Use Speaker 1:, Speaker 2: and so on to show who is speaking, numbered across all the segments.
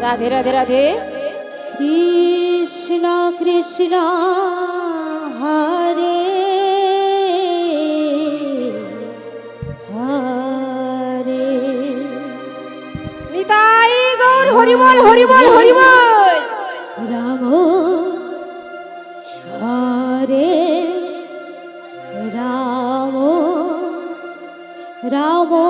Speaker 1: Radhe Radhe Radhe.
Speaker 2: Krishna Krishna, হরে। হরে।
Speaker 1: Nitai Gour, হরিবল হরিবল হরিবল।
Speaker 2: Ram, হরে। Ram Ram.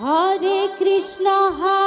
Speaker 2: হরে Krishna হরে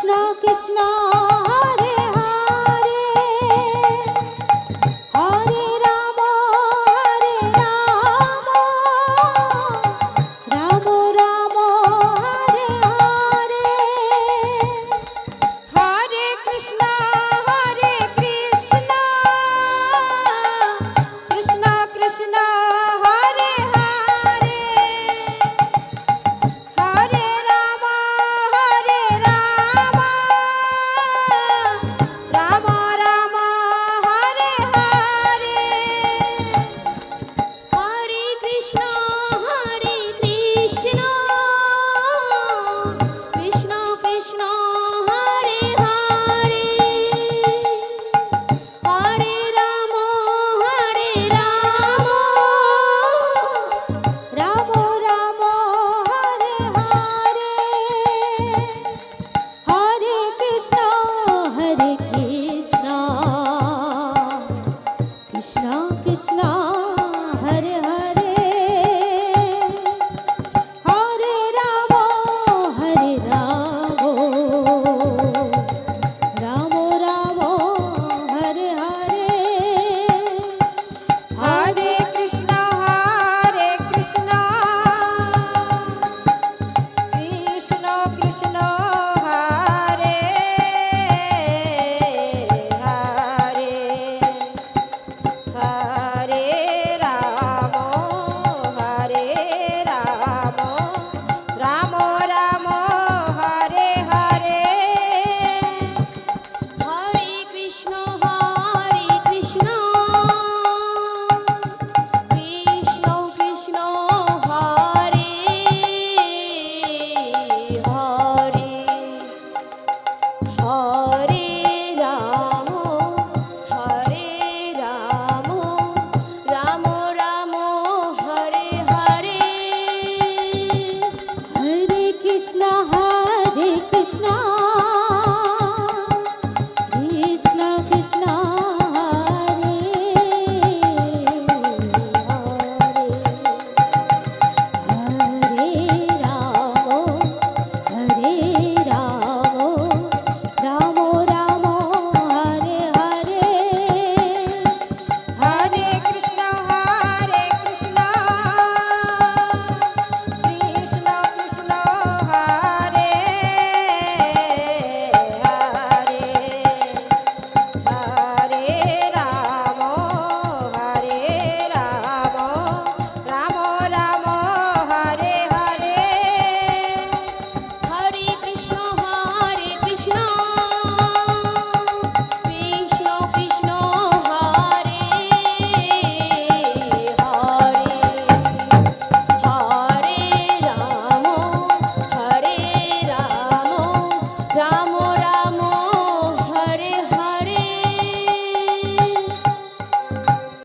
Speaker 2: Krishna Krishna.